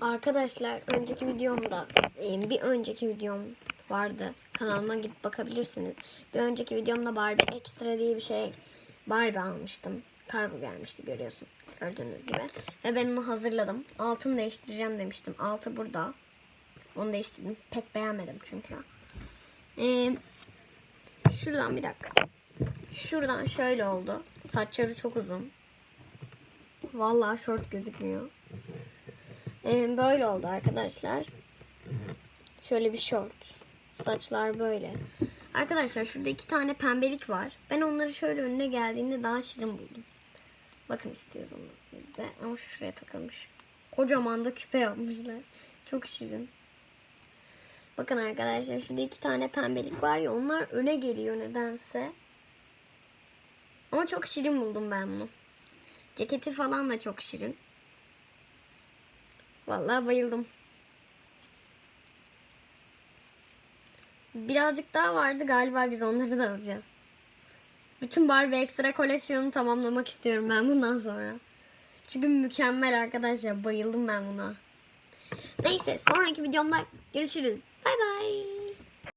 Arkadaşlar önceki videomda e, bir önceki videom vardı. Kanalıma gidip bakabilirsiniz. Bir önceki videomda Barbie Extra diye bir şey Barbie almıştım. Kargo gelmişti görüyorsun. Gördüğünüz gibi. Ve ben onu hazırladım. Altını değiştireceğim demiştim. Altı burada. Onu değiştirdim. Pek beğenmedim çünkü. Ee, şuradan bir dakika. Şuradan şöyle oldu. Saçları çok uzun. Vallahi şort gözükmüyor. Ee, böyle oldu arkadaşlar. Şöyle bir şort. Saçlar böyle. Arkadaşlar şurada iki tane pembelik var. Ben onları şöyle önüne geldiğinde daha şirin buldum. Bakın istiyorsanız siz de. Ama şu şuraya takılmış. Kocaman da küpe yapmışlar. Çok şirin. Bakın arkadaşlar şurada iki tane pembelik var ya onlar öne geliyor nedense. Ama çok şirin buldum ben bunu. Ceketi falan da çok şirin. Vallahi bayıldım. Birazcık daha vardı galiba biz onları da alacağız. Bütün Barbie ekstra koleksiyonu tamamlamak istiyorum ben bundan sonra. Çünkü mükemmel arkadaşlar. Bayıldım ben buna. Neyse sonraki videomda görüşürüz. Bay bay.